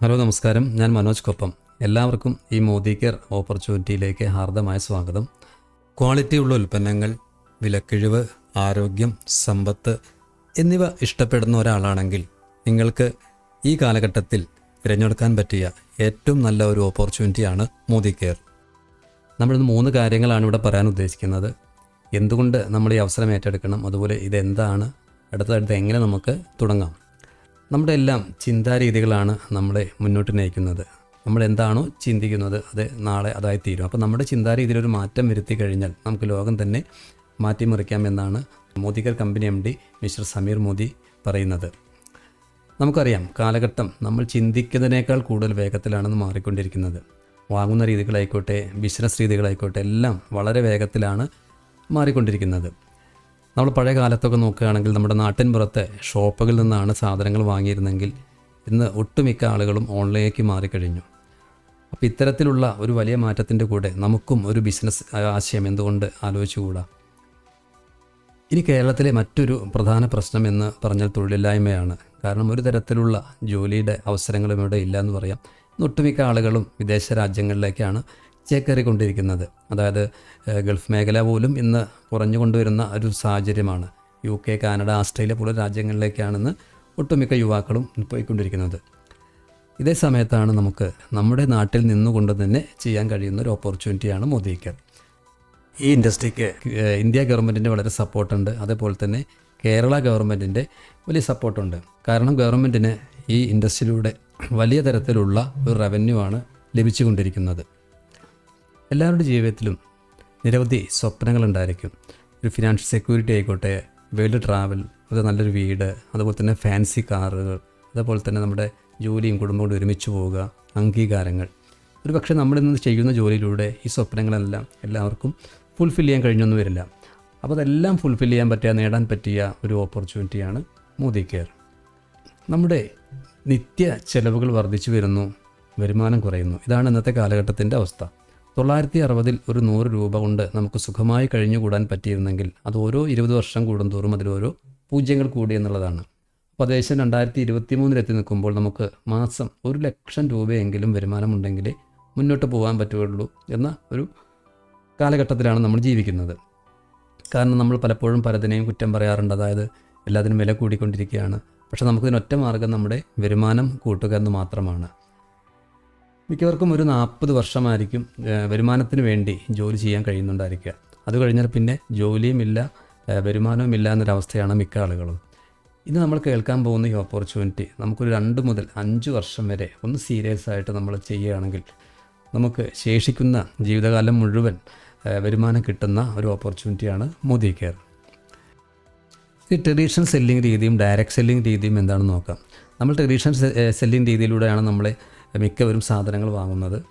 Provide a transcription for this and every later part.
Hello നമസ്കാരം. ഞാൻ മനോജ് കൊപ്പം. എല്ലാവർക്കും ഈ മോദി കെയർ ഓപ്പർച്യൂണിറ്റിയിലേക്ക് ഹാർദമായ സ്വാഗതം. ക്വാളിറ്റിയുള്ള ഉൽപ്പന്നങ്ങൾ വിലക്കിഴിവ് ആരോഗ്യം സമ്പത്ത് എന്നിവ ഇഷ്ടപ്പെടുന്ന ഒരാളാണെങ്കിൽ നിങ്ങൾക്ക് ഈ കാലഘട്ടത്തിൽ തിരഞ്ഞെടുക്കാൻ പറ്റിയ ഏറ്റവും നല്ല ഒരു ഓപ്പർച്യൂണിറ്റിയാണ് മോദി കെയർ നമ്മളിന്ന് മൂന്ന് കാര്യങ്ങളാണ് ഇവിടെ പറയാൻ ഉദ്ദേശിക്കുന്നത്. എന്തുകൊണ്ട് നമ്മൾ ഈ അവസരം ഏറ്റെടുക്കണം? അതുപോലെ ഇതെന്താണ്? അടുത്തടുത്ത് എങ്ങനെ നമുക്ക് തുടങ്ങാം? നമ്മുടെ എല്ലാം ചിന്താരീതികളാണ് നമ്മളെ മുന്നോട്ട് നയിക്കുന്നത്. നമ്മൾ എന്താണോ ചിന്തിക്കുന്നത് അത് നാളെ അതായി തീരും അപ്പോൾ നമ്മുടെ ചിന്താരീതിയിൽ ഒരു മാറ്റം വരുത്തി കഴിഞ്ഞാൽ നമുക്ക് ലോകം തന്നെ മാറ്റിമറിക്കാം എന്നാണ് Modicare company M D mister Sameer Modi പറയുന്നത്. നമുക്കറിയാം കാലഘട്ടം നമ്മൾ ചിന്തിക്കുന്നതിനേക്കാൾ കൂടുതൽ വേഗത്തിലാണെന്ന് മാറിക്കൊണ്ടിരിക്കുന്നത്. വാങ്ങുന്ന രീതികളായിക്കോട്ടെ ബിസിനസ് രീതികളായിക്കോട്ടെ എല്ലാം വളരെ വേഗത്തിലാണ് മാറിക്കൊണ്ടിരിക്കുന്നത്. നമ്മൾ പഴയ കാലത്തൊക്കെ നോക്കുകയാണെങ്കിൽ നമ്മുടെ നാട്ടിൻ പുറത്തെ ഷോപ്പുകളിൽ നിന്നാണ് സാധനങ്ങൾ വാങ്ങിയിരുന്നെങ്കിൽ ഇന്ന് ഒട്ടുമിക്ക ആളുകളും ഓൺലൈനിലേക്ക് മാറിക്കഴിഞ്ഞു. അപ്പോൾ ഇത്തരത്തിലുള്ള ഒരു വലിയ മാറ്റത്തിന്റെ കൂടെ നമുക്കും ഒരു ബിസിനസ് ആശയം എന്തുകൊണ്ട് ആലോചിച്ചുകൂടാ? ഇനി കേരളത്തിലെ മറ്റൊരു പ്രധാന പ്രശ്നം എന്ന് പറഞ്ഞാൽ തൊഴിലില്ലായ്മയാണ്. കാരണം ഒരു തരത്തിലുള്ള ജോലിയുടെ അവസരങ്ങളും ഇവിടെ ഇല്ല എന്ന് പറയാം ഒട്ടുമിക്ക ആളുകളും വിദേശ രാജ്യങ്ങളിലേക്കാണ് ചേക്കേറിക്കൊണ്ടിരിക്കുന്നത് അതായത് ഗൾഫ് മേഖല പോലും ഇന്ന് കുറഞ്ഞു കൊണ്ടുവരുന്ന ഒരു സാഹചര്യമാണ്. യു കെ കാനഡ ആസ്ട്രേലിയ പോലുള്ള രാജ്യങ്ങളിലേക്കാണെന്ന് ഒട്ടുമിക്ക യുവാക്കളും പോയിക്കൊണ്ടിരിക്കുന്നത്. ഇതേ സമയത്താണ് നമുക്ക് നമ്മുടെ നാട്ടിൽ നിന്നുകൊണ്ട് തന്നെ ചെയ്യാൻ കഴിയുന്ന ഒരു ഓപ്പർച്യൂണിറ്റിയാണ് മോദിക്കർ ഈ ഇൻഡസ്ട്രിക്ക് ഇന്ത്യ ഗവൺമെന്റിന്റെ വളരെ സപ്പോർട്ടുണ്ട്. അതേപോലെ തന്നെ കേരള ഗവൺമെന്റിന്റെ വലിയ സപ്പോർട്ടുണ്ട്. കാരണം ഗവൺമെന്റിന് ഈ ഇൻഡസ്ട്രിയിലൂടെ വലിയ തരത്തിലുള്ള ഒരു റവന്യൂ ആണ് ലഭിച്ചുകൊണ്ടിരിക്കുന്നത്. എല്ലാവരുടെ ജീവിതത്തിലും നിരവധി സ്വപ്നങ്ങൾ ഉണ്ടായിരിക്കും ഒരു ഫിനാൻഷ്യൽ സെക്യൂരിറ്റി ആയിക്കോട്ടെ വേൾഡ് ട്രാവൽ അത് നല്ലൊരു വീട് അതുപോലെ തന്നെ ഫാൻസി കാറുകൾ അതുപോലെ തന്നെ നമ്മുടെ ജോലിയും കുടുംബവും കൂടി ഒരുമിച്ച് പോവുക അംഗീകാരങ്ങൾ. ഒരു പക്ഷേ നമ്മളിന്ന് ചെയ്യുന്ന ജോലിയിലൂടെ ഈ സ്വപ്നങ്ങളെല്ലാം എല്ലാവർക്കും ഫുൾഫിൽ ചെയ്യാൻ കഴിഞ്ഞൊന്നും വരില്ല. അപ്പോൾ അതെല്ലാം ഫുൾഫിൽ ചെയ്യാൻ പറ്റിയ നേടാൻ പറ്റിയ ഒരു ഓപ്പർച്യൂണിറ്റിയാണ് മോദി കെയർ. നമ്മുടെ നിത്യ ചെലവുകൾ വർദ്ധിച്ചു വരുന്നു വരുമാനം കുറയുന്നു. ഇതാണ് ഇന്നത്തെ കാലഘട്ടത്തിന്റെ അവസ്ഥ. തൊള്ളായിരത്തി അറുപതിൽ ഒരു നൂറ് രൂപ കൊണ്ട് നമുക്ക് സുഖമായി കഴിഞ്ഞുകൂടാൻ പറ്റിയിരുന്നെങ്കിൽ അത് ഓരോ ഇരുപത് വർഷം കൂടുന്തോറും അതിലോരോ പൂജ്യങ്ങൾ കൂടി എന്നുള്ളതാണ്. അപ്പോൾ ഏകദേശം രണ്ടായിരത്തി ഇരുപത്തി മൂന്നിലെത്തി നിൽക്കുമ്പോൾ നമുക്ക് മാസം ഒരു ലക്ഷം രൂപയെങ്കിലും വരുമാനമുണ്ടെങ്കിൽ മുന്നോട്ട് പോകാൻ പറ്റുകയുള്ളൂ എന്ന ഒരു കാലഘട്ടത്തിലാണ് നമ്മൾ ജീവിക്കുന്നത്. കാരണം നമ്മൾ പലപ്പോഴും പലതിനെയും കുറ്റം പറയാറുണ്ട്. അതായത് എല്ലാത്തിനും വില കൂടിക്കൊണ്ടിരിക്കുകയാണ്. പക്ഷേ നമുക്കിതിനൊറ്റ മാർഗം നമ്മുടെ വരുമാനം കൂട്ടുക എന്ന് മാത്രമാണ്. മിക്കവർക്കും ഒരു നാൽപ്പത് വർഷമായിരിക്കും വരുമാനത്തിന് വേണ്ടി ജോലി ചെയ്യാൻ കഴിയുന്നുണ്ടായിരിക്കുക. അത് കഴിഞ്ഞാൽ പിന്നെ ജോലിയുമില്ല വരുമാനവും വരുമാനവുമില്ല എന്നൊരവസ്ഥയാണ് മിക്ക ആളുകളും. ഇന്ന് നമ്മൾ കേൾക്കാൻ പോകുന്ന ഈ ഓപ്പർച്യൂണിറ്റി നമുക്കൊരു രണ്ട് മുതൽ അഞ്ച് വർഷം വരെ ഒന്ന് സീരിയസ് ആയിട്ട് നമ്മൾ ചെയ്യുകയാണെങ്കിൽ നമുക്ക് ശേഷിക്കുന്ന ജീവിതകാലം മുഴുവൻ വരുമാനം കിട്ടുന്ന ഒരു ഓപ്പർച്യൂണിറ്റിയാണ് മോദി കെയർ. ഈ ട്രഡീഷണൽ സെല്ലിംഗ് രീതിയും ഡയറക്റ്റ് സെല്ലിംഗ് രീതിയും എന്താണെന്ന് നോക്കാം. നമ്മൾ ട്രഡീഷണൽ സെല്ലിംഗ് രീതിയിലൂടെയാണ് നമ്മൾ മിക്കവരും സാധനങ്ങൾ വാങ്ങുന്നത്.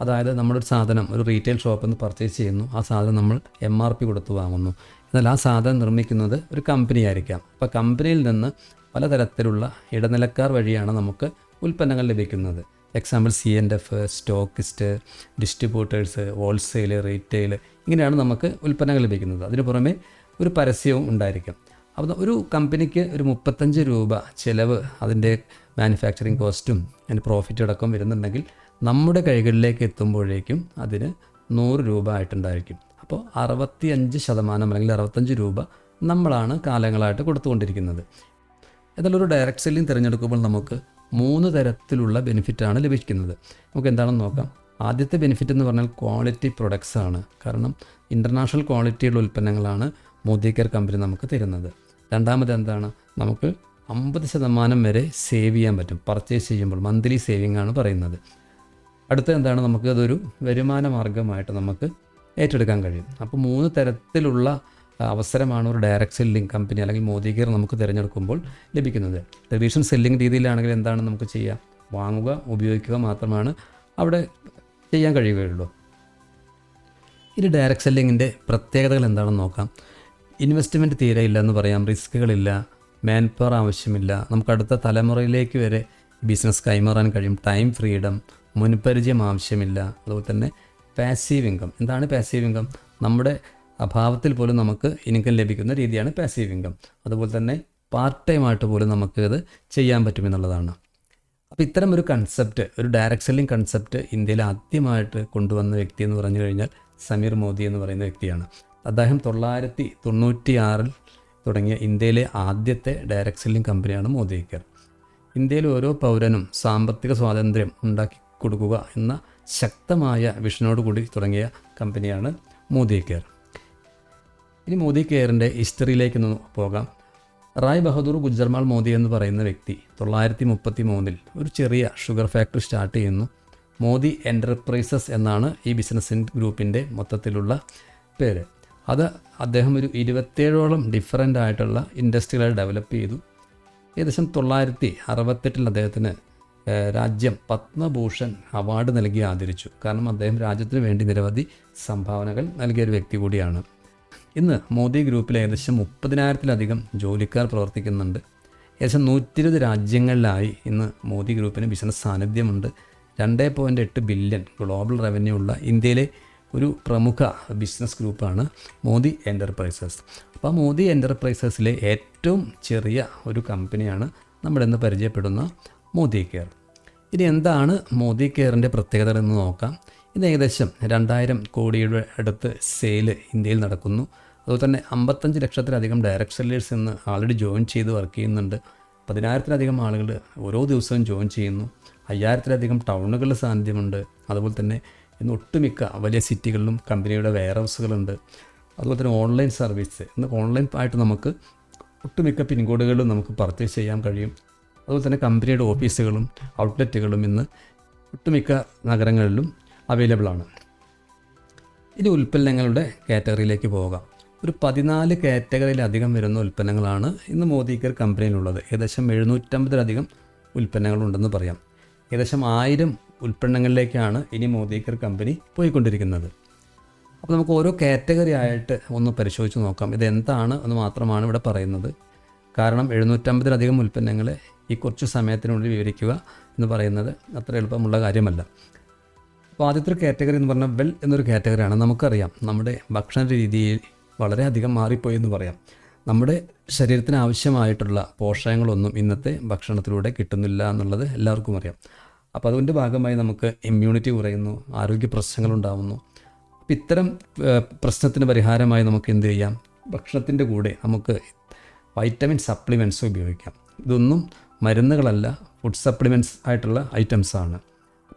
അതായത് നമ്മളൊരു സാധനം ഒരു റീറ്റെയിൽ ഷോപ്പിൽ നിന്ന് പർച്ചേസ് ചെയ്യുന്നു. ആ സാധനം നമ്മൾ എം ആർ പി കൊടുത്ത് വാങ്ങുന്നു. എന്നാൽ ആ സാധനം നിർമ്മിക്കുന്നത് ഒരു കമ്പനി ആയിരിക്കാം. അപ്പോൾ കമ്പനിയിൽ നിന്ന് പലതരത്തിലുള്ള ഇടനിലക്കാർ വഴിയാണ് നമുക്ക് ഉൽപ്പന്നങ്ങൾ ലഭിക്കുന്നത്. Example C N F stockist distributors wholesale retail ഇങ്ങനെയാണ് നമുക്ക് ഉൽപ്പന്നങ്ങൾ ലഭിക്കുന്നത്. അതിന് പുറമെ ഒരു പരസ്യവും ഉണ്ടായിരിക്കും. അപ്പോൾ ഒരു കമ്പനിക്ക് ഒരു മുപ്പത്തഞ്ച് രൂപ ചിലവ് അതിന്റെ മാനുഫാക്ചറിങ് കോസ്റ്റും അതിന്റെ പ്രോഫിറ്റ് അടക്കം വരുന്നുണ്ടെങ്കിൽ നമ്മുടെ കൈകളിലേക്ക് എത്തുമ്പോഴേക്കും അതിന് നൂറ് രൂപ ആയിട്ടുണ്ടായിരിക്കും. അപ്പോൾ അറുപത്തിയഞ്ച് ശതമാനം അല്ലെങ്കിൽ അറുപത്തഞ്ച് രൂപ നമ്മളാണ് കാലങ്ങളായിട്ട് കൊടുത്തുകൊണ്ടിരിക്കുന്നത്. എന്നാൽ ഒരു ഡയറക്റ്റ് സെല്ലിംഗ് തിരഞ്ഞെടുക്കുമ്പോൾ നമുക്ക് മൂന്ന് തരത്തിലുള്ള ബെനിഫിറ്റാണ് ലഭിക്കുന്നത്. നമുക്ക് എന്താണെന്ന് നോക്കാം. ആദ്യത്തെ ബെനിഫിറ്റ് എന്ന് പറഞ്ഞാൽ ക്വാളിറ്റി പ്രൊഡക്ട്സ് ആണ്. കാരണം ഇന്റർനാഷണൽ ക്വാളിറ്റിയുള്ള ഉൽപ്പന്നങ്ങളാണ് മോദി കെയർ കമ്പനി നമുക്ക് തരുന്നത്. രണ്ടാമത് എന്താണ്? നമുക്ക് അമ്പത് ശതമാനം വരെ സേവ് ചെയ്യാൻ പറ്റും. പർച്ചേസ് ചെയ്യുമ്പോൾ മന്ത്ലി സേവിങ് ആണ് പറയുന്നത്. അടുത്ത എന്താണ്? നമുക്ക് അതൊരു വരുമാന മാർഗമായിട്ട് നമുക്ക് ഏറ്റെടുക്കാൻ കഴിയും. അപ്പോൾ മൂന്ന് തരത്തിലുള്ള അവസരമാണ് ഒരു ഡയറക്റ്റ് സെല്ലിംഗ് കമ്പനി അല്ലെങ്കിൽ മോദി കെയർ നമുക്ക് തിരഞ്ഞെടുക്കുമ്പോൾ ലഭിക്കുന്നത്. ട്രഡീഷണൽ സെല്ലിംഗ് രീതിയിലാണെങ്കിൽ എന്താണ് നമുക്ക് ചെയ്യുക വാങ്ങുക ഉപയോഗിക്കുക മാത്രമാണ് അവിടെ ചെയ്യാൻ കഴിയുകയുള്ളൂ. ഇനി ഡയറക്റ്റ് സെല്ലിങ്ങിന്റെ പ്രത്യേകതകൾ എന്താണെന്ന് നോക്കാം. ഇൻവെസ്റ്റ്മെന്റ് തീരെ ഇല്ല എന്ന് പറയാം റിസ്ക്കുകളില്ല മാൻ പവർ ആവശ്യമില്ല. നമുക്ക് അടുത്ത തലമുറയിലേക്ക് വരെ ബിസിനസ് കൈമാറാൻ കഴിയും. ടൈം ഫ്രീഡം മുൻപരിചയം ആവശ്യമില്ല. അതുപോലെ തന്നെ പാസീവ് ഇൻകം എന്താണ് പാസീവ് ഇൻകം നമ്മുടെ അഭാവത്തിൽ പോലും നമുക്ക് ഇൻകം ലഭിക്കുന്ന രീതിയാണ് പാസീവ് ഇൻകം അതുപോലെ തന്നെ പാർട്ട് ടൈം ആയിട്ട് പോലും നമുക്ക് ഇത് ചെയ്യാൻ പറ്റുമെന്നുള്ളതാണ് അപ്പോൾ ഇത്തരം ഒരു കൺസെപ്റ്റ് ഒരു ഡയറക്ട് സെല്ലിംഗ് കൺസെപ്റ്റ് ഇന്ത്യയിൽ ആദ്യമായിട്ട് കൊണ്ടുവന്ന വ്യക്തി എന്ന് പറഞ്ഞു കഴിഞ്ഞാൽ സമീർ മോദി എന്ന് പറയുന്ന വ്യക്തിയാണ്. അദ്ദേഹം തൊള്ളായിരത്തി തൊണ്ണൂറ്റി ആറിൽ തുടങ്ങിയ ഇന്ത്യയിലെ ആദ്യത്തെ ഡയറക്ട് സെല്ലിംഗ് കമ്പനിയാണ് മോദി കെയർ ഇന്ത്യയിൽ ഓരോ പൗരനും സാമ്പത്തിക സ്വാതന്ത്ര്യം ഉണ്ടാക്കി കൊടുക്കുക എന്ന ശക്തമായ വിഷനോട് കൂടി തുടങ്ങിയ കമ്പനിയാണ് മോദി കെയർ ഇനി മോദി കെയറിന്റെ ഹിസ്റ്ററിയിലേക്ക് ഒന്ന് പോകാം. റായ് ബഹദൂർ ഗുജർമാൾ മോദി എന്ന് പറയുന്ന വ്യക്തി തൊള്ളായിരത്തി മുപ്പത്തി മൂന്നിൽ ഒരു ചെറിയ ഷുഗർ ഫാക്ടറി സ്റ്റാർട്ട് ചെയ്യുന്നു. മോദി എന്റർപ്രൈസസ് എന്നാണ് ഈ ബിസിനസ് ഗ്രൂപ്പിന്റെ മൊത്തത്തിലുള്ള പേര്. അത് അദ്ദേഹം ഒരു ഇരുപത്തേഴോളം ഡിഫറന്റ് ആയിട്ടുള്ള ഇൻഡസ്ട്രികളെ ഡെവലപ്പ് ചെയ്തു. ഏകദേശം തൊള്ളായിരത്തി അറുപത്തെട്ടിൽ അദ്ദേഹത്തിന് രാജ്യം പത്മഭൂഷൺ അവാർഡ് നൽകി ആദരിച്ചു. കാരണം അദ്ദേഹം രാജ്യത്തിന് വേണ്ടി നിരവധി സംഭാവനകൾ നൽകിയ ഒരു വ്യക്തി കൂടിയാണ്. ഇന്ന് മോദി ഗ്രൂപ്പിൽ ഏകദേശം മുപ്പതിനായിരത്തിലധികം ജോലിക്കാർ പ്രവർത്തിക്കുന്നുണ്ട്. ഏകദേശം നൂറ്റി ഇരുപത് രാജ്യങ്ങളിലായി ഇന്ന് മോദി ഗ്രൂപ്പിന് ബിസിനസ് സാന്നിധ്യമുണ്ട്. രണ്ട് പോയിന്റ് എട്ട് ബില്യൺ ഗ്ലോബൽ റവന്യൂ ഉള്ള ഇന്ത്യയിലെ ഒരു പ്രമുഖ ബിസിനസ് ഗ്രൂപ്പാണ് മോദി എന്റർപ്രൈസസ് അപ്പോൾ മോദി എന്റർപ്രൈസസിലെ ഏറ്റവും ചെറിയ ഒരു കമ്പനിയാണ് നമ്മുടെ നമ്മളിന്ന് പരിചയപ്പെടുന്ന മോദി കെയർ ഇനി എന്താണ് മോദി കെയറിന്റെ പ്രത്യേകത എന്ന് നോക്കാം. ഇത് ഏകദേശം രണ്ടായിരം കോടിയുടെ അടുത്ത് സെയിൽ ഇന്ത്യയിൽ നടക്കുന്നു. അതുപോലെ തന്നെ അമ്പത്തഞ്ച് ലക്ഷത്തിലധികം ഡയറക്ട് സെല്ലേഴ്സ് ഇന്ന് ആൾറെഡി ജോയിൻ ചെയ്ത് വർക്ക് ചെയ്യുന്നുണ്ട്. പതിനായിരത്തിലധികം ആളുകൾ ഓരോ ദിവസവും ജോയിൻ ചെയ്യുന്നു. അയ്യായിരത്തിലധികം ടൗണുകളുടെ സാന്നിധ്യമുണ്ട്. അതുപോലെ തന്നെ ഇന്ന് ഒട്ടുമിക്ക വലിയ സിറ്റികളിലും കമ്പനിയുടെ വെയർ ഹൗസുകളുണ്ട് അതുപോലെ തന്നെ ഓൺലൈൻ സർവീസ്. ഇന്ന് ഓൺലൈൻ ആയിട്ട് നമുക്ക് ഒട്ടുമിക്ക പിൻകോഡുകളിലും നമുക്ക് പർച്ചേസ് ചെയ്യാൻ കഴിയും. അതുപോലെ തന്നെ കമ്പനിയുടെ ഓഫീസുകളും ഔട്ട്ലെറ്റുകളും ഇന്ന് ഒട്ടുമിക്ക നഗരങ്ങളിലും അവൈലബിൾ ആണ്. ഇനി ഉൽപ്പന്നങ്ങളുടെ കാറ്റഗറിയിലേക്ക് പോകാം. ഒരു പതിനാല് കാറ്റഗറിയിലധികം വരുന്ന ഉൽപ്പന്നങ്ങളാണ് ഇന്ന് മോദിക്കർ കമ്പനിയിലുള്ളത്. ഏകദേശം എഴുന്നൂറ്റമ്പതിലധികം ഉൽപ്പന്നങ്ങളുണ്ടെന്ന് പറയാം. ഏകദേശം ആയിരം ഉൽപ്പന്നങ്ങളിലേക്കാണ് ഇനി മോദിക്കർ കമ്പനി പോയിക്കൊണ്ടിരിക്കുന്നത്. അപ്പോൾ നമുക്ക് ഓരോ കാറ്റഗറി ആയിട്ട് ഒന്ന് പരിശോധിച്ച് നോക്കാം. ഇത് എന്താണ് എന്ന് മാത്രമാണ് ഇവിടെ പറയുന്നത്. കാരണം എഴുന്നൂറ്റമ്പതിലധികം ഉൽപ്പന്നങ്ങളെ ഈ കുറച്ച് സമയത്തിനുള്ളിൽ വിവരിക്കുക എന്ന് പറയുന്നത് അത്ര എളുപ്പമുള്ള കാര്യമല്ല. അപ്പോൾ ആദ്യത്തെ ഒരു കാറ്റഗറി എന്ന് പറഞ്ഞാൽ വെൽ എന്നൊരു കാറ്റഗറിയാണ് നമുക്കറിയാം നമ്മുടെ ഭക്ഷണ രീതിയിൽ വളരെയധികം മാറിപ്പോയി എന്ന് പറയാം. നമ്മുടെ ശരീരത്തിന് ആവശ്യമായിട്ടുള്ള പോഷകങ്ങളൊന്നും ഇന്നത്തെ ഭക്ഷണത്തിലൂടെ കിട്ടുന്നില്ല എന്നുള്ളത് എല്ലാവർക്കും അറിയാം. അപ്പോൾ അതുകൊണ്ട് ഭാഗമായി നമുക്ക് ഇമ്മ്യൂണിറ്റി കുറയുന്നു ആരോഗ്യ പ്രശ്നങ്ങളുണ്ടാവുന്നു അപ്പം ഇത്തരം പ്രശ്നത്തിന് പരിഹാരമായി നമുക്ക് എന്ത് ചെയ്യാം? ഭക്ഷണത്തിന്റെ കൂടെ നമുക്ക് വൈറ്റമിൻ സപ്ലിമെന്റ്സ് ഉപയോഗിക്കാം. ഇതൊന്നും മരുന്നുകളല്ല ഫുഡ് സപ്ലിമെന്റ്സ് ആയിട്ടുള്ള ഐറ്റംസാണ്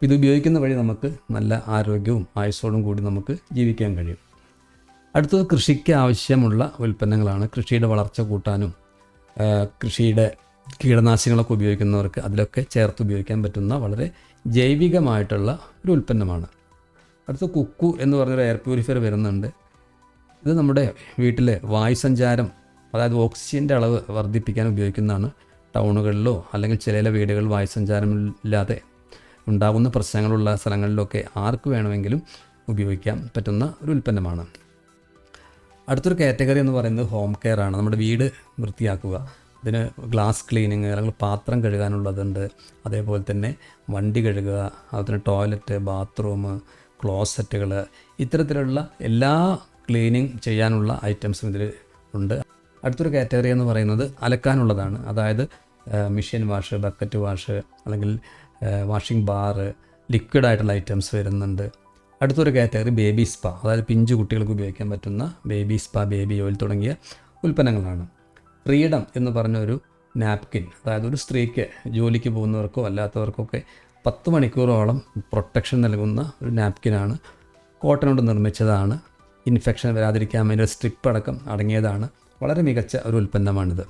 ഇത് ഉപയോഗിക്കുന്ന വഴി നമുക്ക് നല്ല ആരോഗ്യവും ആയുസോടും കൂടി നമുക്ക് ജീവിക്കാൻ കഴിയും. അടുത്തത് കൃഷിക്ക് ആവശ്യമുള്ള ഉൽപ്പന്നങ്ങളാണ്. കൃഷിയുടെ വളർച്ച കൂട്ടാനും കൃഷിയുടെ കീടനാശിനികളൊക്കെ ഉപയോഗിക്കുന്നവർക്ക് അതിലൊക്കെ ചേർത്ത് ഉപയോഗിക്കാൻ പറ്റുന്ന വളരെ ജൈവികമായിട്ടുള്ള ഒരു ഉൽപ്പന്നമാണ്. അടുത്ത കുക്കു എന്ന് പറഞ്ഞൊരു എയർ പ്യൂരിഫയർ വരുന്നുണ്ട്. ഇത് നമ്മുടെ വീട്ടിലെ വായു സഞ്ചാരം അതായത് ഓക്സിജന്റെ അളവ് വർദ്ധിപ്പിക്കാൻ ഉപയോഗിക്കുന്നതാണ്. ടൗണുകളിലോ അല്ലെങ്കിൽ ചില ചില വീടുകളിൽ വായുസഞ്ചാരമില്ലാതെ ഉണ്ടാകുന്ന പ്രശ്നങ്ങളുള്ള സ്ഥലങ്ങളിലൊക്കെ ആർക്ക് വേണമെങ്കിലും ഉപയോഗിക്കാൻ പറ്റുന്ന ഒരു ഉൽപ്പന്നമാണ്. അടുത്തൊരു കാറ്റഗറി എന്ന് പറയുന്നത് ഹോം കെയർ ആണ്. നമ്മുടെ വീട് വൃത്തിയാക്കുക. ഇതിന് ഗ്ലാസ് ക്ലീനിങ് അല്ലെങ്കിൽ പാത്രം കഴുകാനുള്ളതുണ്ട്. അതേപോലെ തന്നെ വണ്ടി കഴുകുക അതുപോലെ ടോയ്ലറ്റ് ബാത്റൂം ക്ലോസറ്റുകൾ ഇത്തരത്തിലുള്ള എല്ലാ ക്ലീനിങ് ചെയ്യാനുള്ള ഐറ്റംസും ഇതിൽ ഉണ്ട്. അടുത്തൊരു കാറ്റഗറി എന്ന് പറയുന്നത് അലക്കാനുള്ളതാണ്. അതായത് മിഷ്യൻ വാഷ് ബക്കറ്റ് വാഷ് അല്ലെങ്കിൽ വാഷിംഗ് ബാറ് ലിക്വിഡ് ആയിട്ടുള്ള ഐറ്റംസ് വരുന്നുണ്ട്. അടുത്തൊരു കാറ്റഗറി ബേബി സ്പാ അതായത് പിഞ്ചു കുട്ടികൾക്ക് ഉപയോഗിക്കാൻ പറ്റുന്ന ബേബി സ്പാ ബേബി ഓയിൽ തുടങ്ങിയ ഉൽപ്പന്നങ്ങളാണ്. ഫ്രീഡം എന്ന് പറഞ്ഞ ഒരു നാപ്കിൻ അതായത് ഒരു സ്ത്രീക്ക് ജോലിക്ക് പോകുന്നവർക്കോ അല്ലാത്തവർക്കൊക്കെ പത്ത് മണിക്കൂറോളം പ്രൊട്ടക്ഷൻ നൽകുന്ന ഒരു നാപ്കിനാണ്. കോട്ടൺ കൊണ്ട് നിർമ്മിച്ചതാണ്. ഇൻഫെക്ഷൻ വരാതിരിക്കാൻ വേണ്ടി ഒരു സ്ട്രിപ്പ് അടക്കം അടങ്ങിയതാണ്. വളരെ മികച്ച ഒരു ഉൽപ്പന്നമാണിത്.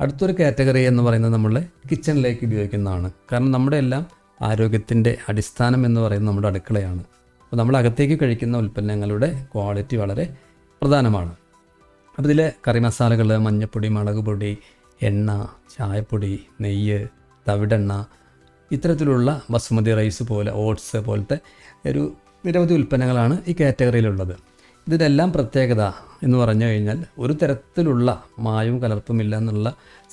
അടുത്തൊരു കാറ്റഗറി എന്ന് പറയുന്നത് നമ്മൾ കിച്ചണിലേക്ക് ഉപയോഗിക്കുന്നതാണ്. കാരണം നമ്മുടെ എല്ലാം ആരോഗ്യത്തിന്റെ അടിസ്ഥാനം എന്ന് പറയുന്നത് നമ്മുടെ അടുക്കളയാണ്. അപ്പോൾ നമ്മൾ അകത്തേക്ക് കഴിക്കുന്ന ഉൽപ്പന്നങ്ങളുടെ ക്വാളിറ്റി വളരെ പ്രധാനമാണ്. അപ്പോൾ ഇതിലെ കറി മസാലകൾ മഞ്ഞൾപ്പൊടി മുളക് പൊടി എണ്ണ ചായപ്പൊടി നെയ്യ് തവിടെണ്ണ ഇത്തരത്തിലുള്ള ബസുമതി റൈസ് പോലെ ഓട്സ് പോലത്തെ ഒരു നിരവധി ഉൽപ്പന്നങ്ങളാണ് ഈ കാറ്റഗറിയിലുള്ളത്. ഇതിനെല്ലാം പ്രത്യേകത എന്ന് പറഞ്ഞു കഴിഞ്ഞാൽ ഒരു തരത്തിലുള്ള മായവും കലർപ്പുമില്ല എന്നുള്ള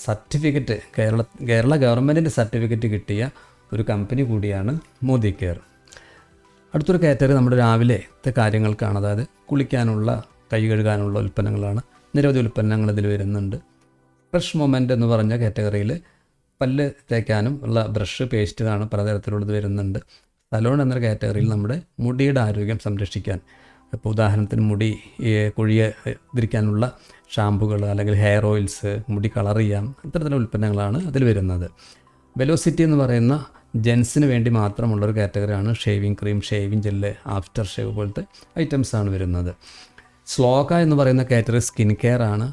സർട്ടിഫിക്കറ്റ് കേരള കേരള ഗവൺമെന്റിന്റെ സർട്ടിഫിക്കറ്റ് കിട്ടിയ ഒരു കമ്പനി കൂടിയാണ് മോദി കെയർ അടുത്തൊരു കാറ്റഗറി നമ്മുടെ രാവിലത്തെ കാര്യങ്ങൾക്കാണ്. അതായത് കുളിക്കാനുള്ള കൈ കഴുകാനുള്ള ഉൽപ്പന്നങ്ങളാണ്. നിരവധി ഉൽപ്പന്നങ്ങൾ ഇതിൽ വരുന്നുണ്ട്. ഫ്രഷ് മൊമെന്റ് എന്ന് പറഞ്ഞ കാറ്റഗറിയിൽ പല്ല് തേക്കാനും ഉള്ള ബ്രഷ് പേസ്റ്റുകളാണ് പലതരത്തിലുള്ളത് വരുന്നുണ്ട്. സലോൺ എന്ന കാറ്റഗറിയിൽ നമ്മുടെ മുടിയുടെ ആരോഗ്യം സംരക്ഷിക്കാൻ. ഇപ്പോൾ ഉദാഹരണത്തിന് മുടി ഈ കുഴിയെ ഇതിരിക്കാനുള്ള ഷാമ്പുകൾ അല്ലെങ്കിൽ ഹെയർ ഓയിൽസ് മുടി കളർ ചെയ്യാം ഇത്തരത്തിലുള്ള ഉൽപ്പന്നങ്ങളാണ് അതിൽ വരുന്നത്. വെലോസിറ്റി എന്ന് പറയുന്ന ജെൻസിന് വേണ്ടി മാത്രമുള്ളൊരു കാറ്റഗറിയാണ് shaving cream shaving gel after shave പോലത്തെ ഐറ്റംസാണ് ആണ് വരുന്നത്. സ്ലോക എന്ന് പറയുന്ന കാറ്റഗറി സ്കിൻ കെയർ ആണ്.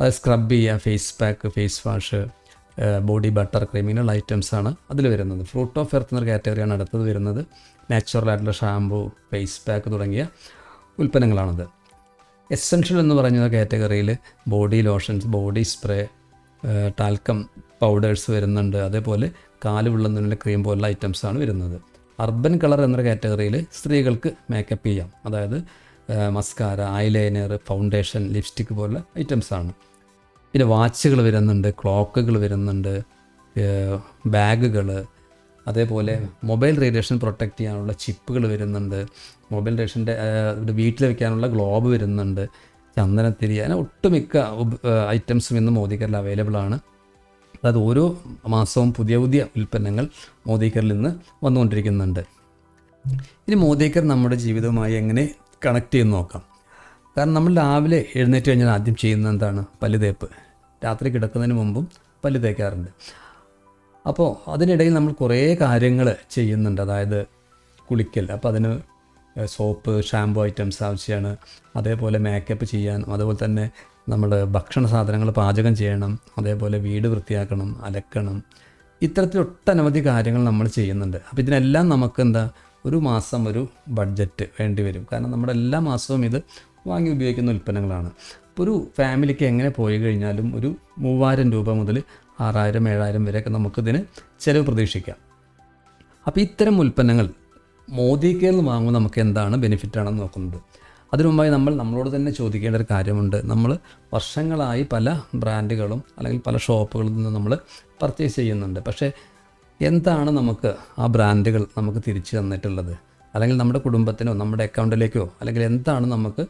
അത് സ്ക്രബ് ചെയ്യുക face pack face wash body butter cream ഇങ്ങനെയുള്ള ആണ് അതിൽ വരുന്നത്. ഫ്രൂട്ട് ഓഫ് എർത്ത് എന്നൊരു കാറ്റഗറിയാണ് അടുത്തത് വരുന്നത്. നാച്ചുറൽ ആയിട്ടുള്ള ഷാമ്പു ഫേസ് പാക്ക് തുടങ്ങിയ ഉൽപ്പന്നങ്ങളാണത്. എസെൻഷ്യൽ എന്ന് പറയുന്ന കാറ്റഗറിയിൽ body lotions body spray talcum powders വരുന്നുണ്ട്. അതേപോലെ കാൽ വിള്ളുന്നതിനുള്ള ക്രീം പോലുള്ള ഐറ്റംസ് ആണ് വരുന്നത്. അർബൻ കളർ എന്ന കാറ്റഗറിയിൽ സ്ത്രീകൾക്ക് മേക്കപ്പ് ചെയ്യാം. അതായത് മസ്കാര ഐലൈനർ ഫൗണ്ടേഷൻ ലിപ്സ്റ്റിക് പോലുള്ള ഐറ്റംസാണ് പിന്നെ വാച്ചുകൾ വരുന്നുണ്ട് ക്ലോക്കുകൾ വരുന്നുണ്ട് ബാഗുകൾ അതേപോലെ മൊബൈൽ റേഡിയേഷൻ പ്രൊട്ടക്റ്റ് ചെയ്യാനുള്ള ചിപ്പുകൾ വരുന്നുണ്ട് മൊബൈൽ റേഡിയേഷന്റെ വീട്ടിൽ വെക്കാനുള്ള ഗ്ലോബ് വരുന്നുണ്ട് ചന്ദനത്തിരി അങ്ങനെ ഒട്ടുമിക്ക ഐറ്റംസും ഇന്ന് മോദിക്കറിൽ അവൈലബിൾ ആണ്. അതായത് ഓരോ മാസവും പുതിയ പുതിയ ഉൽപ്പന്നങ്ങൾ മോദിക്കറിൽ നിന്ന് വന്നുകൊണ്ടിരിക്കുന്നുണ്ട്. ഇനി മോദിക്കർ നമ്മുടെ ജീവിതവുമായി എങ്ങനെ കണക്ട് ചെയ്ത് നോക്കാം. കാരണം നമ്മൾ രാവിലെ എഴുന്നേറ്റ് കഴിഞ്ഞാൽ ആദ്യം ചെയ്യുന്ന എന്താണ്? പല്ല് തേപ്പ് രാത്രി കിടക്കുന്നതിന് മുമ്പും പല്ല് തേക്കാറുണ്ട്. അപ്പോൾ അതിനിടയിൽ നമ്മൾ കുറേ കാര്യങ്ങൾ ചെയ്യുന്നുണ്ട്. അതായത് കുളിക്കൽ അപ്പോൾ അതിന് സോപ്പ് ഷാമ്പു ഐറ്റംസ് ആവശ്യമാണ്. അതേപോലെ മേക്കപ്പ് ചെയ്യാൻ അതുപോലെ തന്നെ നമ്മൾ ഭക്ഷണ സാധനങ്ങൾ പാചകം ചെയ്യണം. അതേപോലെ വീട് വൃത്തിയാക്കണം അലക്കണം. ഇത്തരത്തിൽ ഒട്ടനവധി കാര്യങ്ങൾ നമ്മൾ ചെയ്യുന്നുണ്ട്. അപ്പോൾ ഇതിനെല്ലാം നമുക്ക് എന്താ ഒരു മാസം ഒരു ബഡ്ജറ്റ് വേണ്ടി വരും. കാരണം നമ്മുടെ എല്ലാ മാസവും ഇത് വാങ്ങി ഉപയോഗിക്കുന്ന ഉൽപ്പന്നങ്ങളാണ്. ഇപ്പോൾ ഒരു ഫാമിലിക്ക് എങ്ങനെ പോയി കഴിഞ്ഞാലും ഒരു മൂവായിരം രൂപ മുതൽ ആറായിരം ഏഴായിരം വരെയൊക്കെ നമുക്കിതിന് ചിലവ് പ്രതീക്ഷിക്കാം. അപ്പോൾ ഇത്തരം ഉൽപ്പന്നങ്ങൾ മോദി കെയറിൽ നിന്ന് വാങ്ങുമ്പോൾ നമുക്ക് എന്താണ് ബെനിഫിറ്റാണെന്ന് നോക്കുന്നത്? അതിനു മുമ്പായി നമ്മൾ നമ്മളോട് തന്നെ ചോദിക്കേണ്ട ഒരു കാര്യമുണ്ട്. നമ്മൾ വർഷങ്ങളായി പല ബ്രാൻഡുകളും അല്ലെങ്കിൽ പല ഷോപ്പുകളിൽ നിന്ന് നമ്മൾ പർച്ചേസ് ചെയ്യുന്നുണ്ട്. പക്ഷേ എന്താണ് നമുക്ക് ആ ബ്രാൻഡുകൾ നമുക്ക് തിരിച്ചു തന്നിട്ടുള്ളത്? അല്ലെങ്കിൽ നമ്മുടെ കുടുംബത്തിനോ നമ്മുടെ അക്കൗണ്ടിലേക്കോ അല്ലെങ്കിൽ എന്താണ് നമുക്ക്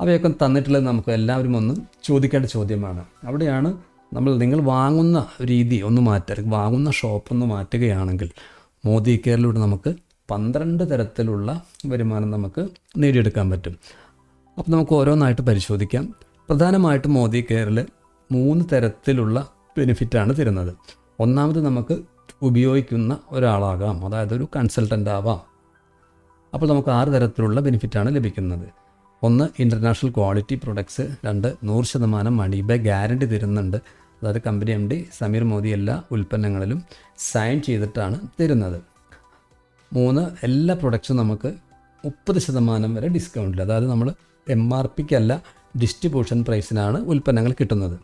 അവയൊക്കെ തന്നിട്ടുള്ളത് നമുക്ക് എല്ലാവരും ഒന്ന് ചോദിക്കേണ്ട ചോദ്യമാണ്. അവിടെയാണ് നമ്മൾ നിങ്ങൾ വാങ്ങുന്ന രീതി ഒന്ന് മാറ്റുക വാങ്ങുന്ന ഷോപ്പ് ഒന്ന് മാറ്റുകയാണെങ്കിൽ മോദി കെയറിലൂടെ നമുക്ക് പന്ത്രണ്ട് തരത്തിലുള്ള വരുമാനം നമുക്ക് നേടിയെടുക്കാൻ പറ്റും. അപ്പോൾ നമുക്ക് ഓരോന്നായിട്ട് പരിശോധിക്കാം. പ്രധാനമായിട്ടും മോദി കെയറിൽ മൂന്ന് തരത്തിലുള്ള ബെനിഫിറ്റാണ് തരുന്നത്. ഒന്നാമത് നമുക്ക് ഉപയോഗിക്കുന്ന ഒരാളാകാം. അതായത് ഒരു കൺസൾട്ടന്റ് ആവാം. അപ്പോൾ നമുക്ക് ആറ് തരത്തിലുള്ള ബെനിഫിറ്റാണ് ലഭിക്കുന്നത്. ഒന്ന് ഇന്റർനാഷണൽ ക്വാളിറ്റി പ്രൊഡക്ട്സ് രണ്ട് നൂറ് ശതമാനം മണി ബാഗ് ഗ്യാരണ്ടി തരുന്നുണ്ട്. അതായത് company M D Sameer Modi എല്ലാ ഉൽപ്പന്നങ്ങളിലും സൈൻ ചെയ്തിട്ടാണ് തരുന്നത്. മൂന്ന് എല്ലാ പ്രൊഡക്ട്സും നമുക്ക് മുപ്പത് ശതമാനം വരെ ഡിസ്കൗണ്ടിൽ അതായത് നമ്മൾ എം ആർ പിക്കല്ല ഡിസ്ട്രിബ്യൂഷൻ പ്രൈസിനാണ് ഉൽപ്പന്നങ്ങൾ കിട്ടുന്നത്.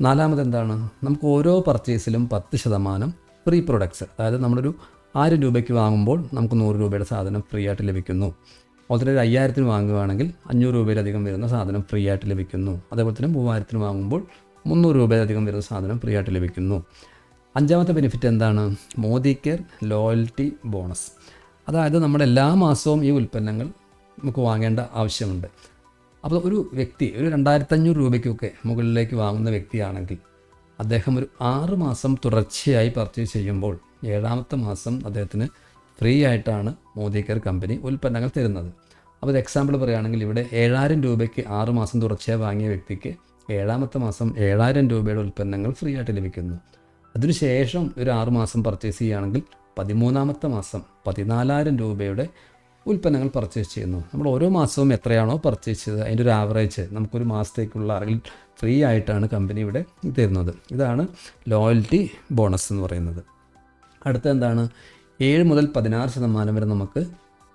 നാലാമത് എന്താണ്? നമുക്ക് ഓരോ പർച്ചേസിലും പത്ത് ശതമാനം ഫ്രീ പ്രൊഡക്ട്സ് അതായത് നമ്മളൊരു ആയിരം രൂപയ്ക്ക് വാങ്ങുമ്പോൾ നമുക്ക് നൂറ് രൂപയുടെ സാധനം ഫ്രീ ആയിട്ട് ലഭിക്കുന്നു. അതുപോലെ ഒരു അയ്യായിരത്തിന് വാങ്ങുകയാണെങ്കിൽ അഞ്ഞൂറ് രൂപയിലധികം വരുന്ന സാധനം ഫ്രീ ആയിട്ട് ലഭിക്കുന്നു. അതേപോലെ തന്നെ മൂവായിരത്തിന് വാങ്ങുമ്പോൾ മുന്നൂറ് രൂപയിലധികം വരുന്ന സാധനം ഫ്രീ ആയിട്ട് ലഭിക്കുന്നു. അഞ്ചാമത്തെ ബെനിഫിറ്റ് എന്താണ്? മോദി കെയർ ലോയൽറ്റി ബോണസ് അതായത് നമ്മുടെ എല്ലാ മാസവും ഈ ഉൽപ്പന്നങ്ങൾ നമുക്ക് വാങ്ങേണ്ട ആവശ്യമുണ്ട്. അപ്പോൾ ഒരു വ്യക്തി ഒരു രണ്ടായിരത്തഞ്ഞൂറ് രൂപയ്ക്കൊക്കെ മുകളിലേക്ക് വാങ്ങുന്ന വ്യക്തിയാണെങ്കിൽ അദ്ദേഹം ഒരു ആറ് മാസം തുടർച്ചയായി പർച്ചേസ് ചെയ്യുമ്പോൾ ഏഴാമത്തെ മാസം അദ്ദേഹത്തിന് ഫ്രീ ആയിട്ടാണ് മോദി കെയർ കമ്പനി ഉൽപ്പന്നങ്ങൾ തരുന്നത്. അപ്പോൾ ഒരു എക്സാമ്പിൾ പറയുകയാണെങ്കിൽ ഇവിടെ ഏഴായിരം രൂപയ്ക്ക് ആറ് മാസം തുടർച്ചയായി വാങ്ങിയ വ്യക്തിക്ക് ഏഴാമത്തെ മാസം ഏഴായിരം രൂപയുടെ ഉൽപ്പന്നങ്ങൾ ഫ്രീ ആയിട്ട് ലഭിക്കുന്നു. അതിനുശേഷം ഒരു ആറ് മാസം പർച്ചേസ് ചെയ്യുകയാണെങ്കിൽ പതിമൂന്നാമത്തെ മാസം പതിനാലായിരം രൂപയുടെ ഉൽപ്പന്നങ്ങൾ പർച്ചേസ് ചെയ്യുന്നു. നമ്മൾ ഓരോ മാസവും എത്രയാണോ പർച്ചേസ് ചെയ്തത് അതിന്റെ ഒരു ആവറേജ് നമുക്കൊരു മാസത്തേക്കുള്ള അല്ലെങ്കിൽ ഫ്രീ ആയിട്ടാണ് കമ്പനി ഇവിടെ തരുന്നത്. ഇതാണ് ലോയൽറ്റി ബോണസ് എന്ന് പറയുന്നത്. അടുത്ത എന്താണ്? ഏഴ് മുതൽ പതിനാറ് ശതമാനം വരെ നമുക്ക്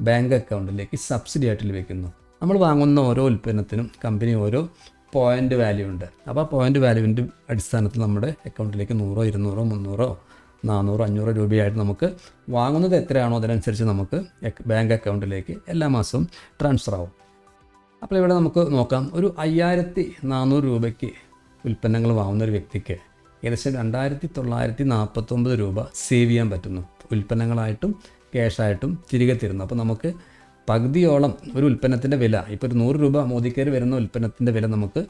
ബാങ്ക് അക്കൗണ്ടിലേക്ക് സബ്സിഡി ആയിട്ട് ലഭിക്കുന്നു. നമ്മൾ വാങ്ങുന്ന ഓരോ ഉൽപ്പന്നത്തിനും കമ്പനി ഓരോ പോയിന്റ് വാല്യൂ ഉണ്ട്. അപ്പോൾ ആ പോയിന്റ് വാല്യൂവിന്റെ അടിസ്ഥാനത്തിൽ നമ്മുടെ അക്കൗണ്ടിലേക്ക് നൂറോ ഇരുന്നൂറോ മുന്നൂറോ നാനൂറോ അഞ്ഞൂറ് രൂപയായിട്ട് നമുക്ക് വാങ്ങുന്നത് എത്രയാണോ അതിനനുസരിച്ച് നമുക്ക് ബാങ്ക് അക്കൗണ്ടിലേക്ക് എല്ലാ മാസവും ട്രാൻസ്ഫർ ആവും. അപ്പോൾ ഇവിടെ നമുക്ക് നോക്കാം ഒരു അയ്യായിരത്തി നാനൂറ് രൂപയ്ക്ക് ഉൽപ്പന്നങ്ങൾ വാങ്ങുന്ന ഒരു വ്യക്തിക്ക് ഏകദേശം രണ്ടായിരത്തി തൊള്ളായിരത്തി നാൽപ്പത്തൊമ്പത് രൂപ സേവ് ചെയ്യാൻ പറ്റുന്നു. ഉൽപ്പന്നങ്ങളായിട്ടും ക്യാഷായിട്ടും തിരികെ തരുന്നു. അപ്പോൾ നമുക്ക് പകുതിയോളം ഒരു ഉൽപ്പന്നത്തിന്റെ വില ഇപ്പോൾ ഒരു നൂറ് രൂപ മോദിക്കേര് വരുന്ന ഉൽപ്പന്നത്തിന്റെ വില നമുക്ക്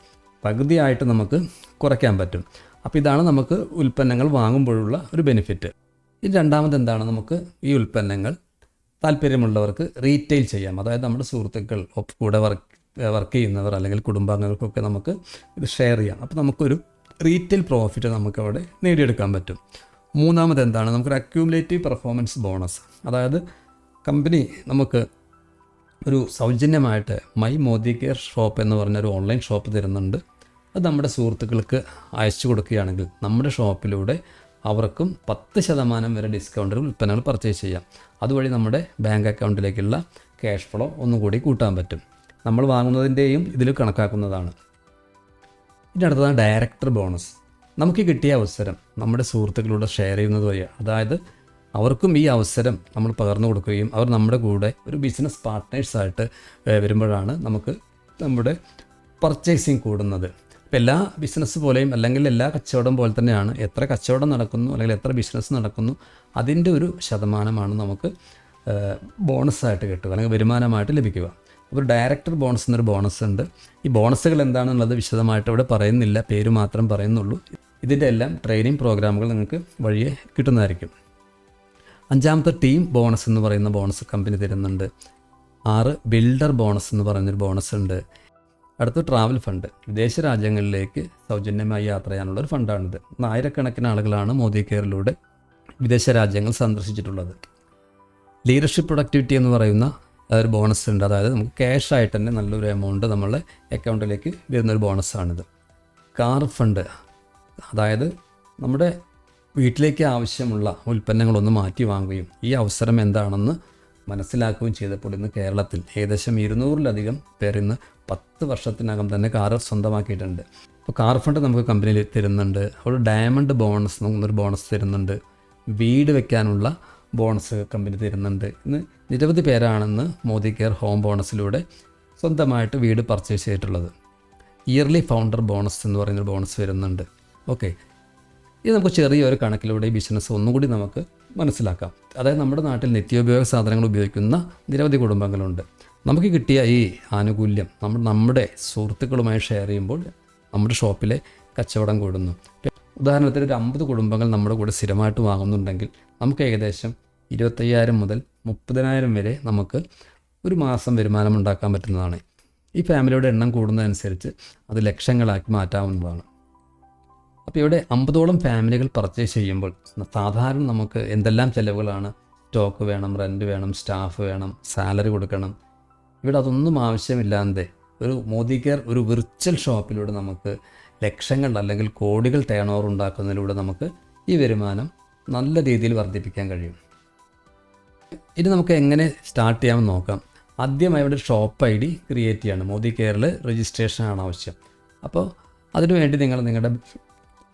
പകുതിയായിട്ട് നമുക്ക് കുറയ്ക്കാൻ പറ്റും. അപ്പോൾ ഇതാണ് നമുക്ക് ഉൽപ്പന്നങ്ങൾ വാങ്ങുമ്പോഴുള്ള ഒരു ബെനിഫിറ്റ് ഇനി രണ്ടാമത് എന്താണ് നമുക്ക് ഈ ഉൽപ്പന്നങ്ങൾ താല്പര്യമുള്ളവർക്ക് റീറ്റെയിൽ ചെയ്യാം. അതായത് നമ്മുടെ സുഹൃത്തുക്കൾ കൂടെ വർക്ക് വർക്ക് ചെയ്യുന്നവർ അല്ലെങ്കിൽ കുടുംബാംഗങ്ങൾക്കൊക്കെ നമുക്ക് ഇത് ഷെയർ ചെയ്യാം. അപ്പോൾ നമുക്കൊരു റീറ്റെയിൽ പ്രോഫിറ്റ് നമുക്ക് അവിടെ നേടിയെടുക്കാൻ പറ്റും. മൂന്നാമത് എന്താണ്? നമുക്കൊരു അക്യൂമുലേറ്റീവ് പെർഫോമൻസ് ബോണസ് അതായത് കമ്പനി നമുക്ക് ഒരു സൗജന്യമായിട്ട് മൈ മോദി കെയർ ഷോപ്പ് എന്ന് പറഞ്ഞൊരു ഓൺലൈൻ ഷോപ്പ് തരുന്നുണ്ട്. അത് നമ്മുടെ സുഹൃത്തുക്കൾക്ക് അയച്ചു കൊടുക്കുകയാണെങ്കിൽ നമ്മുടെ ഷോപ്പിലൂടെ അവർക്കും പത്ത് ശതമാനം വരെ ഡിസ്കൗണ്ടിൽ ഉൽപ്പന്നങ്ങൾ പർച്ചേസ് ചെയ്യാം. അതുവഴി നമ്മുടെ ബാങ്ക് അക്കൗണ്ടിലേക്കുള്ള ക്യാഷ് ഫ്ലോ ഒന്നുകൂടി കൂട്ടാൻ പറ്റും. നമ്മൾ വാങ്ങുന്നതിന്റെയും ഇതിൽ കണക്കാക്കുന്നതാണ്. ഇനി അടുത്തതാണ് ഡയറക്ടർ ബോണസ് നമുക്ക് കിട്ടിയ അവസരം നമ്മുടെ സുഹൃത്തുക്കളോട് ഷെയർ ചെയ്യുന്നത് വഴിയാണ് അതായത് അവർക്കും ഈ അവസരം നമ്മൾ പകർന്നു കൊടുക്കുകയും അവർ നമ്മുടെ കൂടെ ഒരു ബിസിനസ് പാർട്ട്നേഴ്സായിട്ട് വരുമ്പോഴാണ് നമുക്ക് നമ്മുടെ പർച്ചേസിങ് കൂടുന്നത്. ഇപ്പം എല്ലാ ബിസിനസ് പോലെയും അല്ലെങ്കിൽ എല്ലാ കച്ചവടം പോലെ തന്നെയാണ് എത്ര കച്ചവടം നടക്കുന്നു അല്ലെങ്കിൽ എത്ര ബിസിനസ് നടക്കുന്നു അതിന്റെ ഒരു ശതമാനമാണ് നമുക്ക് ബോണസായിട്ട് കിട്ടുക അല്ലെങ്കിൽ വരുമാനമായിട്ട് ലഭിക്കുക. അപ്പോൾ ഡയറക്ടർ ബോണസ് എന്നൊരു ബോണസ് ഉണ്ട്. ഈ ബോണസുകൾ എന്താണെന്നുള്ളത് വിശദമായിട്ട് ഇവിടെ പറയുന്നില്ല പേര് മാത്രം പറയുന്നുള്ളൂ. ഇതിന്റെ എല്ലാം ട്രെയിനിങ് പ്രോഗ്രാമുകൾ നിങ്ങൾക്ക് വഴിയെ കിട്ടുന്നതായിരിക്കും. അഞ്ചാമത്തെ ടീം ബോണസ് എന്ന് പറയുന്ന ബോണസ് കമ്പനി തരുന്നുണ്ട്. ആറ് ബിൽഡർ ബോണസ് എന്ന് പറയുന്നൊരു ബോണസ് ഉണ്ട്. അടുത്ത ട്രാവൽ ഫണ്ട് വിദേശ രാജ്യങ്ങളിലേക്ക് സൗജന്യമായി യാത്ര ചെയ്യാനുള്ള ഒരു ഫണ്ടാണിത് ആയിരക്കണക്കിന് ആളുകളാണ് മോദി കെയറിലൂടെ വിദേശ രാജ്യങ്ങൾ സന്ദർശിച്ചിട്ടുള്ളത്. ലീഡർഷിപ്പ് പ്രൊഡക്ടിവിറ്റി എന്ന് പറയുന്ന ഒരു ബോണസ് ഉണ്ട്. അതായത് നമുക്ക് ക്യാഷ് ആയിട്ട് തന്നെ നല്ലൊരു എമൗണ്ട് നമ്മളെ അക്കൗണ്ടിലേക്ക് വരുന്നൊരു ബോണസാണിത് കാർ ഫണ്ട് അതായത് നമ്മുടെ വീട്ടിലേക്ക് ആവശ്യമുള്ള ഉൽപ്പന്നങ്ങളൊന്ന് മാറ്റി വാങ്ങുകയും ഈ അവസരം എന്താണെന്ന് മനസ്സിലാക്കുകയും ചെയ്തപ്പോൾ ഇന്ന് കേരളത്തിൽ ഏകദേശം ഇരുന്നൂറിലധികം പേർ ഇന്ന് പത്ത് വർഷത്തിനകം തന്നെ കാർ സ്വന്തമാക്കിയിട്ടുണ്ട്. അപ്പോൾ കാർ ഫണ്ട് നമുക്ക് കമ്പനിയിൽ തരുന്നുണ്ട്. ഒരു ഡയമണ്ട് ബോണസ് എന്നൊരു ബോണസ് തരുന്നുണ്ട്. വീട് വെക്കാനുള്ള ബോണസ് കമ്പനി തരുന്നുണ്ട്. ഇന്ന് നിരവധി പേരാണെന്ന് മോദി കെയർ ഹോം ബോണസിലൂടെ സ്വന്തമായിട്ട് വീട് പർച്ചേസ് ചെയ്തിട്ടുള്ളത്. ഇയർലി ഫൗണ്ടർ ബോണസ് എന്ന് പറയുന്നൊരു ബോണസ് വരുന്നുണ്ട്. ഓക്കെ. ഇത് നമുക്ക് ചെറിയൊരു കണക്കിലൂടെ ഈ ബിസിനസ് ഒന്നുകൂടി നമുക്ക് മനസ്സിലാക്കാം. അതായത് നമ്മുടെ നാട്ടിൽ നിത്യോപയോഗ സാധനങ്ങൾ ഉപയോഗിക്കുന്ന നിരവധി കുടുംബങ്ങളുണ്ട്. നമുക്ക് കിട്ടിയ ഈ ആനുകൂല്യം നമ്മൾ നമ്മുടെ സുഹൃത്തുക്കളുമായി ഷെയർ ചെയ്യുമ്പോൾ നമ്മുടെ ഷോപ്പിലെ കച്ചവടം കൂടുന്നു. ഉദാഹരണത്തിന് ഒരു അമ്പത് കുടുംബങ്ങൾ നമ്മുടെ കൂടെ സ്ഥിരമായിട്ട് വാങ്ങുന്നുണ്ടെങ്കിൽ നമുക്ക് ഏകദേശം ഇരുപത്തയ്യായിരം മുതൽ മുപ്പതിനായിരം വരെ നമുക്ക് ഒരു മാസം വരുമാനം ഉണ്ടാക്കാൻ പറ്റുന്നതാണ്. ഈ ഫാമിലിയുടെ എണ്ണം കൂടുന്നതനുസരിച്ച് അത് ലക്ഷങ്ങളാക്കി മാറ്റാവുന്നതാണ്. അപ്പോൾ ഇവിടെ അമ്പതോളം ഫാമിലികൾ പർച്ചേസ് ചെയ്യുമ്പോൾ സാധാരണ നമുക്ക് എന്തെല്ലാം ചിലവുകളാണ്? സ്റ്റോക്ക് വേണം റെന്റ് വേണം സ്റ്റാഫ് വേണം സാലറി കൊടുക്കണം. ഇവിടെ അതൊന്നും ആവശ്യമില്ലാതെ ഒരു മോദി കെയർ ഒരു വിർച്വൽ ഷോപ്പിലൂടെ നമുക്ക് ലക്ഷങ്ങൾ അല്ലെങ്കിൽ കോടികൾ ടേൺ ഓവർ ഉണ്ടാക്കുന്നതിലൂടെ നമുക്ക് ഈ വരുമാനം നല്ല രീതിയിൽ വർദ്ധിപ്പിക്കാൻ കഴിയും. ഇനി നമുക്ക് എങ്ങനെ സ്റ്റാർട്ട് ചെയ്യാമെന്ന് നോക്കാം. ആദ്യമായി ഇവിടെ ഷോപ്പ് ഐ ഡി ക്രിയേറ്റ് ചെയ്യണം. മോദി കെയറിൽ രജിസ്ട്രേഷൻ ആണ് ആവശ്യം. അപ്പോൾ അതിനുവേണ്ടി നിങ്ങൾ നിങ്ങളുടെ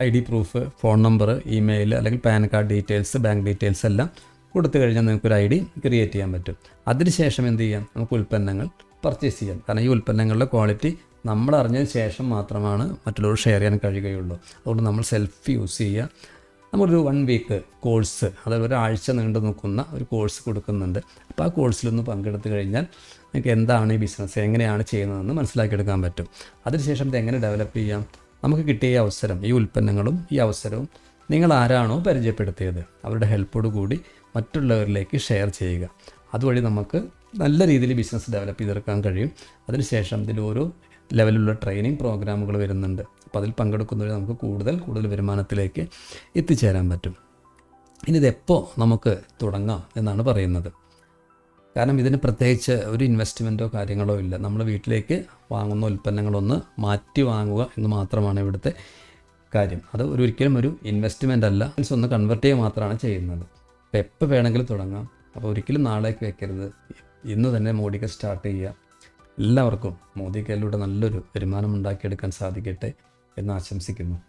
I D proof phone number email അല്ലെങ്കിൽ PAN card details bank details എല്ലാം കൊടുത്തു കഴിഞ്ഞാൽ നിങ്ങൾക്കൊരു ഐ ഡി ക്രിയേറ്റ് ചെയ്യാൻ പറ്റും. അതിനുശേഷം എന്ത് ചെയ്യാം? നമുക്ക് ഉൽപ്പന്നങ്ങൾ പർച്ചേസ് ചെയ്യാം. കാരണം ഈ ഉൽപ്പന്നങ്ങളുടെ ക്വാളിറ്റി നമ്മൾ അറിഞ്ഞതിന് ശേഷം മാത്രമാണ് മറ്റുള്ളവർ ഷെയർ ചെയ്യാൻ കഴിയുകയുള്ളൂ. അതുകൊണ്ട് നമ്മൾ സെൽഫ് യൂസ് ചെയ്യുക. നമ്മളൊരു വൺ വീക്ക് കോഴ്സ് അതായത് ഒരാഴ്ച നീണ്ടു നിൽക്കുന്ന ഒരു കോഴ്സ് കൊടുക്കുന്നുണ്ട്. അപ്പോൾ ആ കോഴ്സിലൊന്ന് പങ്കെടുത്ത് കഴിഞ്ഞാൽ നിങ്ങൾക്ക് എന്താണ് ഈ ബിസിനസ് എങ്ങനെയാണ് ചെയ്യുന്നതെന്ന് മനസ്സിലാക്കിയെടുക്കാൻ പറ്റും. അതിനുശേഷം ഇത് എങ്ങനെ ഡെവലപ്പ് ചെയ്യാം? നമുക്ക് കിട്ടിയ ഈ അവസരം ഈ ഉൽപ്പന്നങ്ങളും ഈ അവസരവും നിങ്ങൾ ആരാണോ പരിചയപ്പെടുത്തിയത്. അവരുടെ ഹെൽപ്പോട് കൂടി മറ്റുള്ളവരിലേക്ക് ഷെയർ ചെയ്യുക. അതുവഴി നമുക്ക് നല്ല രീതിയിൽ ബിസിനസ് ഡെവലപ്പ് ചെയ്തെടുക്കാൻ കഴിയും. അതിനുശേഷം ഇതിൽ ഓരോ ലെവലിലുള്ള ട്രെയിനിങ് പ്രോഗ്രാമുകൾ വരുന്നുണ്ട്. അപ്പോൾ അതിൽ പങ്കെടുക്കുന്നവരെ നമുക്ക് കൂടുതൽ കൂടുതൽ വരുമാനത്തിലേക്ക് എത്തിച്ചേരാൻ പറ്റും. ഇനി ഇതെപ്പോൾ നമുക്ക് തുടങ്ങാം എന്നാണ് പറയുന്നത്. കാരണം ഇതിന് പ്രത്യേകിച്ച് ഒരു ഇൻവെസ്റ്റ്മെന്റോ കാര്യങ്ങളോ ഇല്ല. നമ്മൾ വീട്ടിലേക്ക് വാങ്ങുന്ന ഉൽപ്പന്നങ്ങളൊന്ന് മാറ്റി വാങ്ങുക എന്ന് മാത്രമാണ് ഇവിടുത്തെ കാര്യം. അത് ഒരു ഒരിക്കലും ഒരു ഇൻവെസ്റ്റ്മെന്റ് അല്ല. ഒന്ന് കൺവെർട്ട് ചെയ്യുക മാത്രമാണ് ചെയ്യുന്നത്. അപ്പോൾ എപ്പോൾ വേണമെങ്കിലും തുടങ്ങാം. അപ്പോൾ ഒരിക്കലും നാളേക്ക് വെക്കരുത്. ഇന്ന് തന്നെ മോഡിക്ക് സ്റ്റാർട്ട് ചെയ്യുക. എല്ലാവർക്കും മോദി കയ്യിലൂടെ നല്ലൊരു വരുമാനം ഉണ്ടാക്കിയെടുക്കാൻ സാധിക്കട്ടെ എന്ന് ആശംസിക്കുന്നു.